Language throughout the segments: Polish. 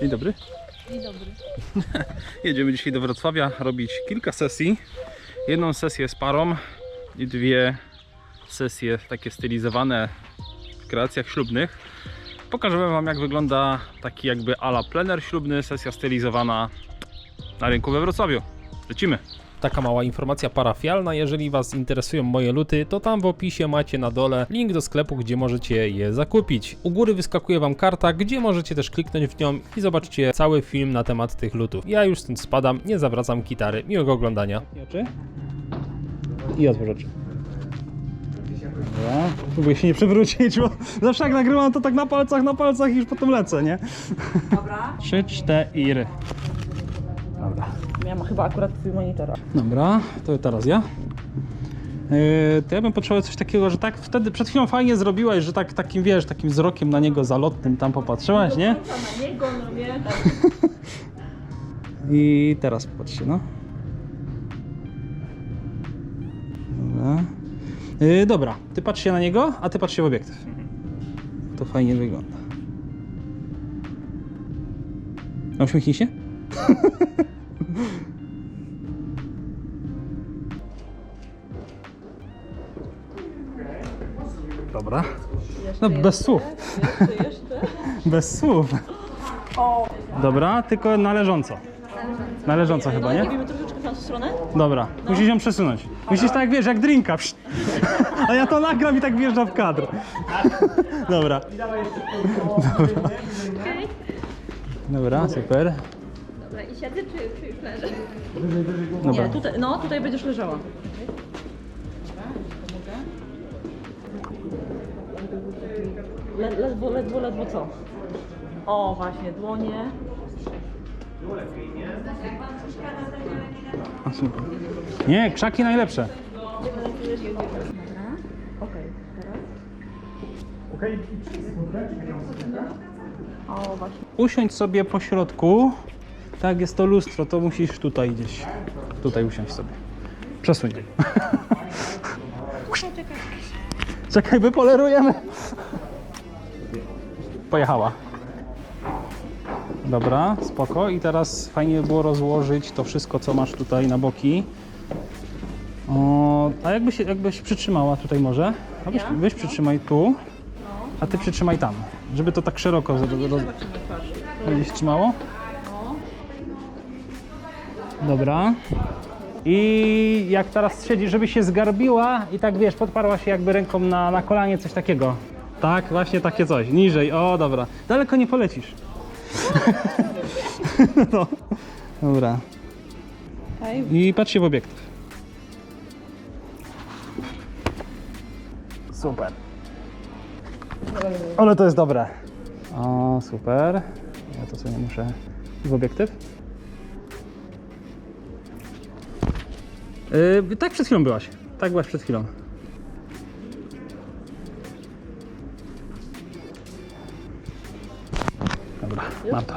Dzień dobry. Dzień dobry. Jedziemy dzisiaj do Wrocławia robić kilka sesji. Jedną sesję z parą i dwie sesje takie stylizowane w kreacjach ślubnych. Pokażemy Wam jak wygląda taki jakby ala plener ślubny, sesja stylizowana na rynku we Wrocławiu. Lecimy! Taka mała informacja parafialna, jeżeli Was interesują moje luty, to tam w opisie macie na dole link do sklepu, gdzie możecie je zakupić. U góry wyskakuje Wam karta, gdzie możecie też kliknąć w nią i zobaczcie cały film na temat tych lutów. Ja już stąd spadam, nie zawracam gitary. Miłego oglądania. i otwórz oczy. Dobra. Próbuję się nie przewrócić, bo zawsze jak nagrywam to tak na palcach, na palcach i już potem lecę, nie? Dobra. Trzy, cztery. Miałam chyba akurat twój monitor. Dobra, to teraz ja. Yy, to ja bym potrzebował coś takiego, że tak wtedy przed chwilą fajnie zrobiłaś, że tak takim wiesz, takim wzrokiem na niego zalotnym tam popatrzyłaś, nie? Na niego, no wie, tak. I teraz popatrzcie, no. Dobra. Yy, dobra, ty patrz się na niego, a ty patrz się w obiektyw. To fajnie wygląda. A Uśmiechnij się. No bez słów. Jeszcze, jeszcze. Bez słów. Dobra, tylko należąco. Należąco chyba, no nie? wiemy troszeczkę w tamtą stronę? Dobra, musisz ją przesunąć. Musisz tak jak wiesz, jak drinka. Pszt. A ja to nagram i tak wjeżdża w kadr. Dobra. Dobra. Dobra, super. Dobra, i siedzę czy, czy już leżę? Dobra. Nie, tutaj, no tutaj będziesz leżała. Le, ledwo, ledwo, ledwo co? O, właśnie, dłonie. A, super. Nie, krzaki najlepsze. Okej, teraz. O, właśnie. Usiądź sobie po środku. Tak, jest to lustro, to musisz tutaj gdzieś. Tutaj usiąść sobie. Przesuń. Czekaj, wypolerujemy. Pojechała. Dobra, spoko. I teraz fajnie by było rozłożyć to wszystko, co masz tutaj na boki. O, a jakbyś, jakbyś przytrzymała tutaj może? A weź, weź przytrzymaj tu, a ty przytrzymaj tam, żeby to tak szeroko roz, roz, Zobaczymy twarz. Będziesz trzymało? Dobra. I jak teraz siedzisz, żeby się zgarbiła i tak wiesz, podparła się jakby ręką na, na kolanie, coś takiego. Tak, właśnie takie coś. Niżej. O, dobra. Daleko nie polecisz. no. Dobra. I patrz się w obiektyw. Super. Ale to jest dobre. O, super. Ja to sobie muszę w obiektyw. Yy, tak przed chwilą byłaś. Tak byłaś przed chwilą. Dobra, mam to.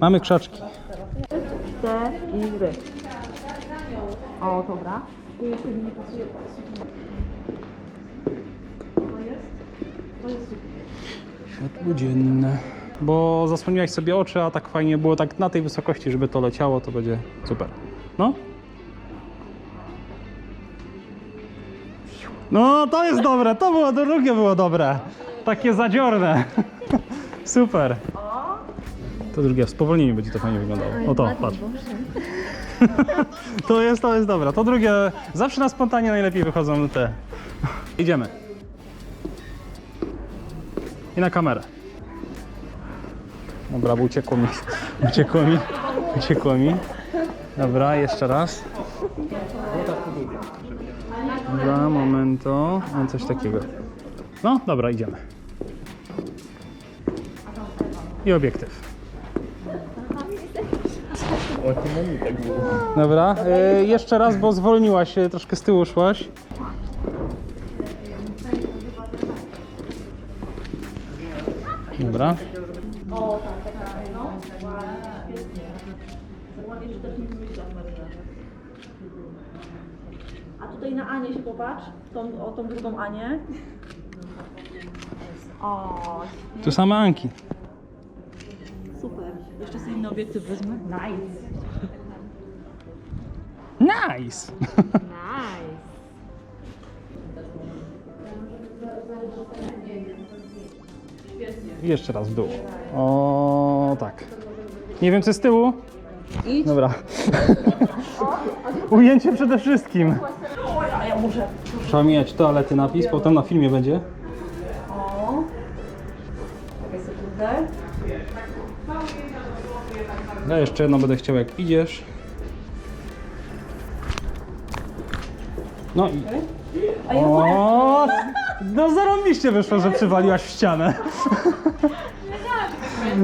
Mamy krzaczki. Cztery. O, dobra. Światło dzienne. Bo zasłoniłaś sobie oczy, a tak fajnie było tak na tej wysokości, żeby to leciało, to będzie super. No. No, to jest dobre, to było, drugie było dobre. Takie zadziorne. Super. To drugie, w spowolnieniu będzie to fajnie wyglądało. O to, patrz. To jest, to jest dobre. To drugie, zawsze na spontanie najlepiej wychodzą te. Idziemy. I na kamerę. Dobra, bo uciekło mi. Uciekło mi. Uciekło mi. Dobra, jeszcze raz. Dobra, momento. Mam coś takiego. No, dobra, idziemy. I obiektyw. Dobra, y, jeszcze raz, bo zwolniłaś, y, troszkę z tyłu szłaś. Dobra. A tutaj na Anię się popatrz, tą, o tą drugą Anię. O, Tu same Anki. Super. Jeszcze sobie inny obiektyw wezmę. Nice. Nice! Nice. Jeszcze raz w dół. O, tak. Nie wiem, co z tyłu. Idź. Dobra. Ujęcie przede wszystkim. A ja muszę. Trzeba mijać toalety napis, potem na filmie będzie. O. Czekaj. Ja jeszcze jedno będę chciał, jak idziesz. No i... A ja O, no zarąbiście wyszło, że przywaliłaś w ścianę.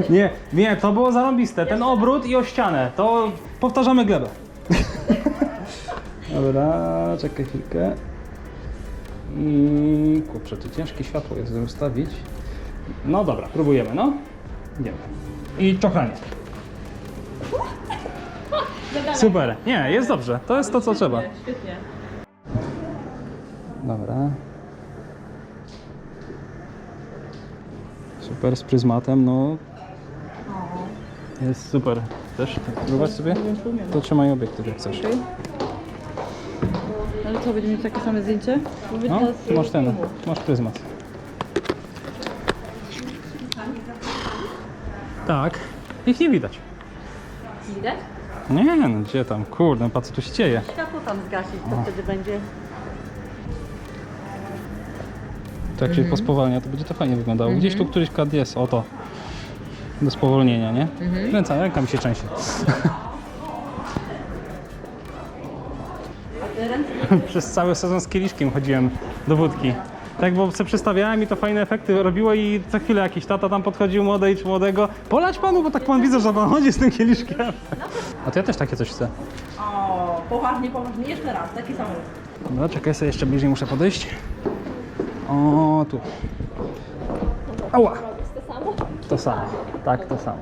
Nie, nie, to było zarąbiste. Ten obrót i o ścianę. To powtarzamy glebę. Dobra, czekaj chwilkę. I kurczę, tu ciężkie światło jest, żeby ustawić. No dobra, próbujemy, no. Idziemy. I czochranie. Super. Nie, jest dobrze. To jest to, co trzeba. Świetnie. Dobra. Super, z pryzmatem, no. Jest super. Też spróbować sobie? To trzymaj obiektyw jak chcesz. Ale co, będziemy mieć takie same zdjęcie? Mówię No, teraz, y, masz ten, masz pryzmat. Tak. Ich nie widać. Widać? Nie, no gdzie tam, kurde, patrz co tu się dzieje. Światło tam zgasić, to wtedy będzie. To jak się pospowalnia, to będzie to fajnie wyglądało. Gdzieś tu któryś kad jest, oto. Do spowolnienia, nie? Ręka, ręka mi się trzęsie. Przez cały sezon z kieliszkiem chodziłem do wódki. Tak, bo sobie przestawiałem i to fajne efekty robiło i co chwilę jakiś tata tam podchodził młodej czy młodego. Polać panu, bo tak pan widzę, że pan chodzi z tym kieliszkiem. A to ja też takie coś chcę. O, poważnie, poważnie. Jeszcze raz, taki sam. Dobra, czekaj, sobie jeszcze bliżej muszę podejść. O, tu. Ała! To samo? To samo. Tak, to samo.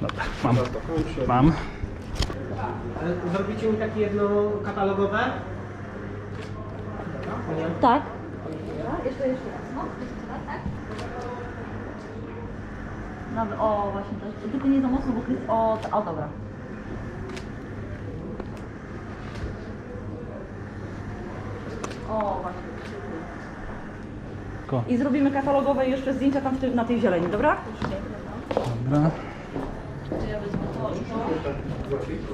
Dobra, mam. Mam. Zrobicie mi takie jedno katalogowe? Tak. Nawet, o, właśnie to. Tylko nie za mocno, bo Krys... O, o, dobra. O, właśnie. Ko. I zrobimy katalogowe jeszcze zdjęcia tam w tym, na tej zieleni, dobra? Dobra.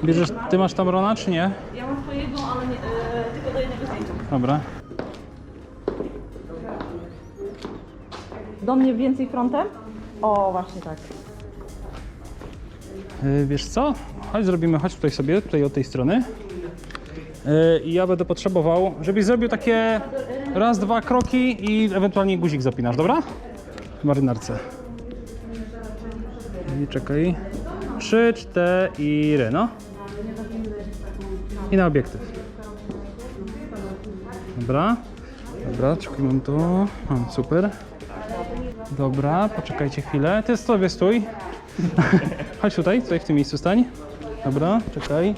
Bierzesz, ty masz tam Rona, czy nie? Ja mam swojego, ale nie, e, tylko do jednego zdjęcia. Dobra. Do mnie więcej frontem? O, właśnie tak. Yy, wiesz co? Chodź zrobimy, chodź tutaj sobie, tutaj od tej strony. Yy, I ja będę potrzebował, żebyś zrobił takie raz, dwa kroki i ewentualnie guzik zapinasz, dobra? W marynarce. I czekaj. Trzy, cztery, no. I na obiektyw. Dobra. Dobra, czekaj, mam to. Mam, super. Dobra, poczekajcie chwilę. Ty sobie stój. Chodź tutaj, tutaj w tym miejscu stań. Dobra, czekaj.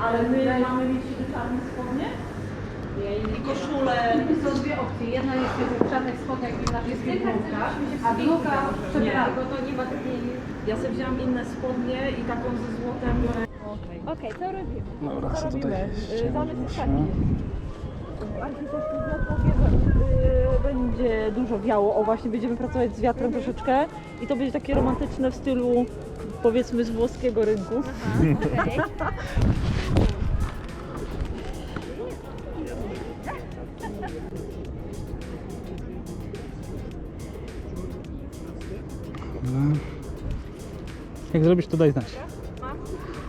Ale my mamy mieć czarne spodnie? I koszulę. Są dwie opcje. Jedna jest w czarnych spodniach i w naszych spódniczkach, a druga. Bo to nie ma takiej... Ja sobie wzięłam inne spodnie i taką ze złotem. Okej, co robimy? Dobra, co tutaj Y, Zamysł jest taki. Ściągnę? Architektur powie, że y, będzie dużo wiało. O właśnie, będziemy pracować z wiatrem troszeczkę i to będzie takie romantyczne w stylu powiedzmy z włoskiego rynku. Okej. Jak zrobisz, to daj znać.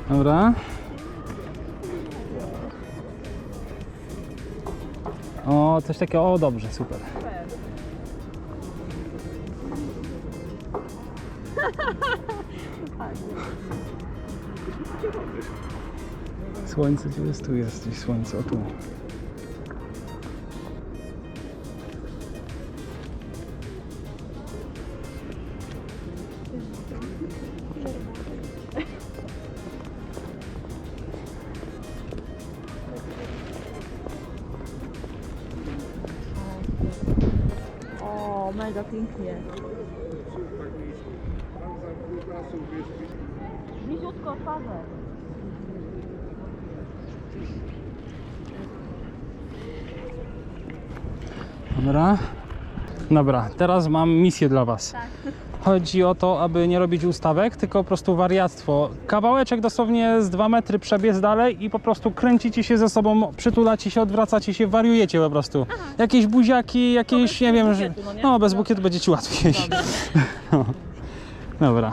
Dobra. O, coś takiego, o dobrze, super. Słońce tu jest, tu jest gdzieś słońce, o tu. Pięknie. Bliziutko twarze. Dobra. Dobra, teraz mam misję dla Was. Chodzi o to, aby nie robić ustawek, tylko po prostu wariactwo. Kawałeczek dosłownie z 2 metry przebiec dalej i po prostu kręcicie się ze sobą, przytulacie się, odwracacie się, wariujecie po prostu. Jakieś buziaki, jakieś, nie wiem, bukietu, no nie? No, bez bukietu będzie Ci łatwiej. No. Dobra.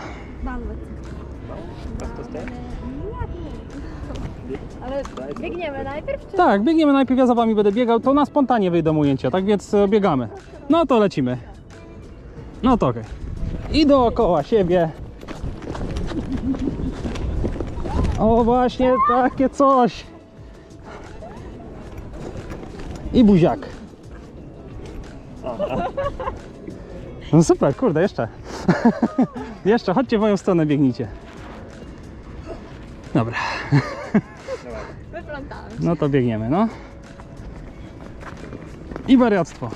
Ale biegniemy najpierw, czy... Tak, biegniemy najpierw, ja za Wami będę biegał, to na spontanie wyjdą ujęcia, tak więc e, biegamy. No to lecimy. No to okej. I dookoła siebie. O właśnie takie coś. I buziak. No super, kurde, jeszcze. jeszcze, chodźcie w moją stronę, biegnijcie. Dobra, no to biegniemy, no. I wariactwo.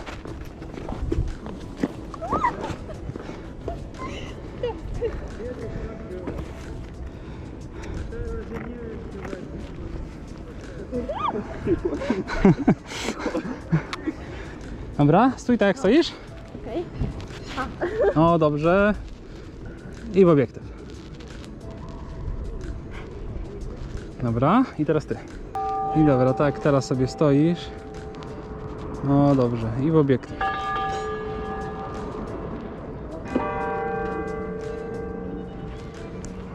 Dobra, stój tak jak stoisz. Okej. No dobrze. I w obiektyw. Dobra, i teraz ty. I dobra, tak, teraz sobie stoisz. No dobrze, i w obiektyw.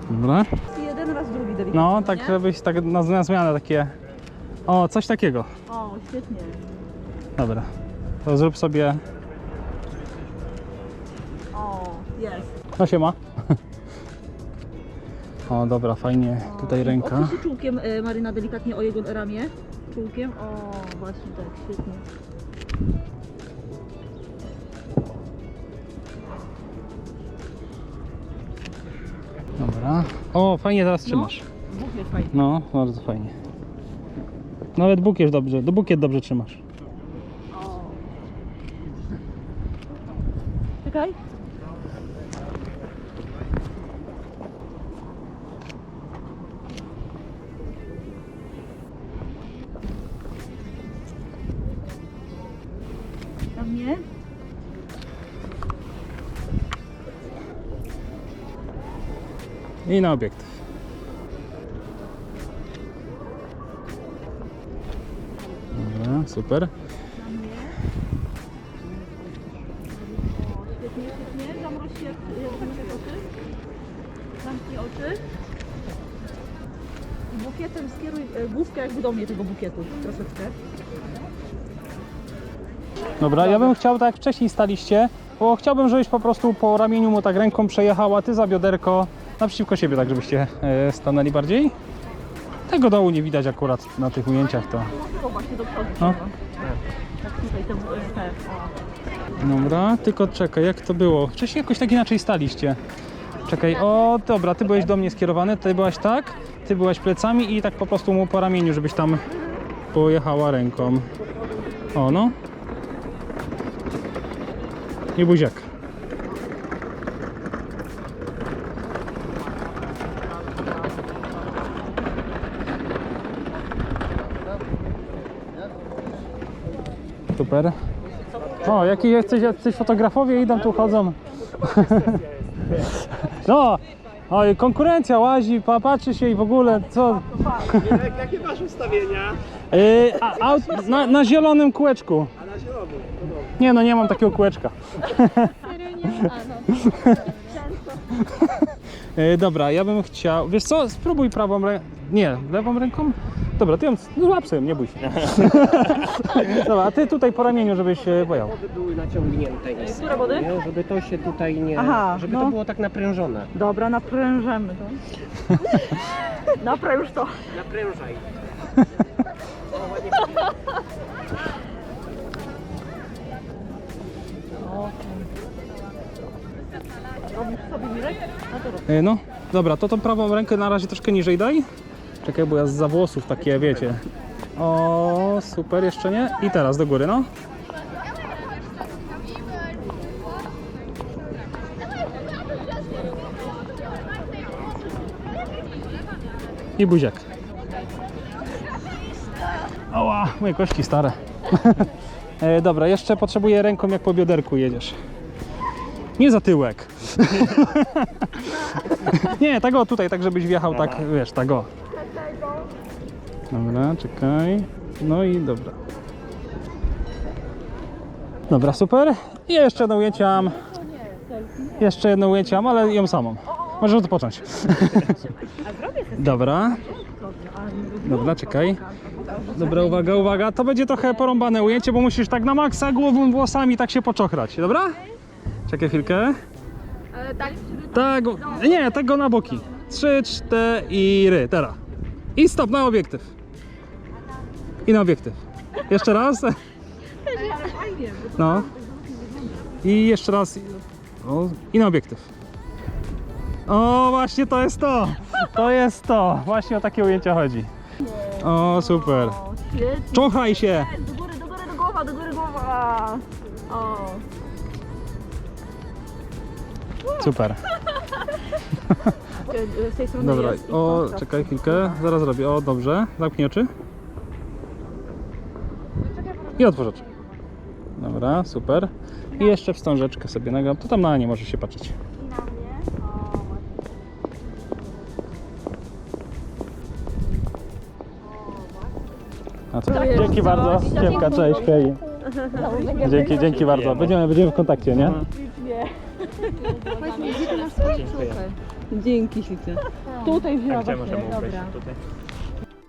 Dobra. Jeden raz drugi delikatnie. No, tak nie? żebyś tak na na zmianę takie. O, coś takiego. O, świetnie. Dobra. To zrób sobie. O, jest. No się ma. O, dobra, fajnie. Tutaj ręka. Opuść się czułkiem e, Maryna delikatnie o jego ramię. Czułkiem. O, właśnie tak, świetnie. Dobra. O, fajnie teraz trzymasz. Bóg jest fajny. No, bardzo fajnie. Nawet bukiet dobrze, do bukiet dobrze trzymasz. Czekaj. Tam nie? I na obiektyw. Super. Świetnie, świetnie. Zamroź się, oczy. Zamknij oczy. I bukietem skieruj e, główkę jakby do mnie tego bukietu troszeczkę. Dobra, ja bym chciał tak jak wcześniej staliście, bo chciałbym, żebyś po prostu po ramieniu mu tak ręką przejechała, ty za bioderko, naprzeciwko siebie, tak żebyście e, stanęli bardziej. Tego dołu nie widać akurat na tych ujęciach to. No. Dobra, tylko czekaj, jak to było? Wcześniej jakoś tak inaczej staliście. Czekaj, o dobra, ty byłeś do mnie skierowany, ty byłaś tak, ty byłaś plecami i tak po prostu mu po ramieniu, żebyś tam pojechała ręką. O no. I buziak. Super. O, jakie jesteś, jacyś fotografowie idą tu chodzą. No, oj, konkurencja łazi, pa- patrzy się i w ogóle, co? Jak, jakie masz ustawienia? Yy, a, aut, na, na zielonym kółeczku. A na zielonym. To dobrze. Nie no, nie mam takiego kółeczka. No. Yy, dobra, ja bym chciał, wiesz co, spróbuj prawą ręką, nie, lewą ręką? Dobra, ty ją złap sobie, nie bój się. Dobra, a ty tutaj po ramieniu, żebyś się bojał. Wody były naciągnięte. i- Które wody? Nie, żeby to się tutaj nie... Aha, żeby no. to było tak naprężone. Dobra, naprężemy to. Napręż to. Naprężaj. Robisz sobie Mirek? No to rób. E, No, dobra, to tą prawą rękę na razie troszkę niżej daj. Czekaj, bo ja za włosów takie, wiecie. O, super, jeszcze nie. I teraz do góry, no. I buziak. Oła, moje kości stare. e, dobra, jeszcze potrzebuję ręką jak po bioderku jedziesz. Nie za tyłek. Nie, tak o tutaj, tak żebyś wjechał tak, wiesz, tak o. Dobra, czekaj. No i dobra. Dobra, super. I jeszcze jedno ujęcie mam. Jeszcze jedno ujęcie mam, ale ją samą. Możesz odpocząć. Dobra. Dobra, czekaj. Dobra, uwaga, uwaga. To będzie trochę porąbane ujęcie, bo musisz tak na maksa głową, włosami tak się poczochrać. Dobra? Czekaj chwilkę. Tak, Tak, nie, tego na boki. Trzy, cztery, teraz. I stop na obiektyw. I na obiektyw. Jeszcze raz. No. I jeszcze raz. O, I na obiektyw. O, właśnie to jest to. To jest to. Właśnie o takie ujęcia chodzi. O, super. Świetnie. Czochaj się. Do góry, do góry, do głowa, do góry głowa. O. Super. Z tej strony Dobra, jest i o, czekaj chwilkę. Zaraz robię. O, dobrze. Zamknij oczy. I oczy. Dobra, super. I jeszcze wstążeczkę sobie nagram. To tam na nie możesz się patrzeć. A co? Dzięki bardzo. Siemka, cześć, hej. Dzięki, dzięki bardzo. Będziemy, będziemy w kontakcie, nie? Dzięki ślicznie. Tutaj wzięła właśnie.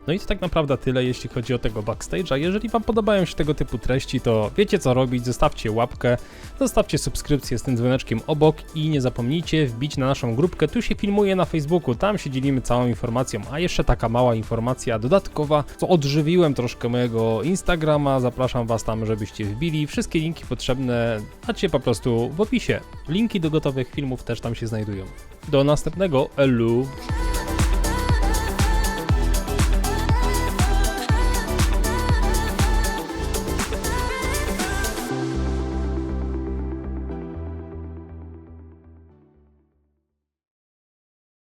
No i to tak naprawdę tyle, jeśli chodzi o tego backstage. A jeżeli Wam podobają się tego typu treści, to wiecie co robić. Zostawcie łapkę, zostawcie subskrypcję z tym dzwoneczkiem obok i nie zapomnijcie wbić na naszą grupkę. Tu się filmuje na Facebooku, tam się dzielimy całą informacją. A jeszcze taka mała informacja dodatkowa, co odżywiłem troszkę mojego Instagrama. Zapraszam Was tam, żebyście wbili. Wszystkie linki potrzebne macie po prostu w opisie. Linki do gotowych filmów też tam się znajdują. Do następnego. Elu!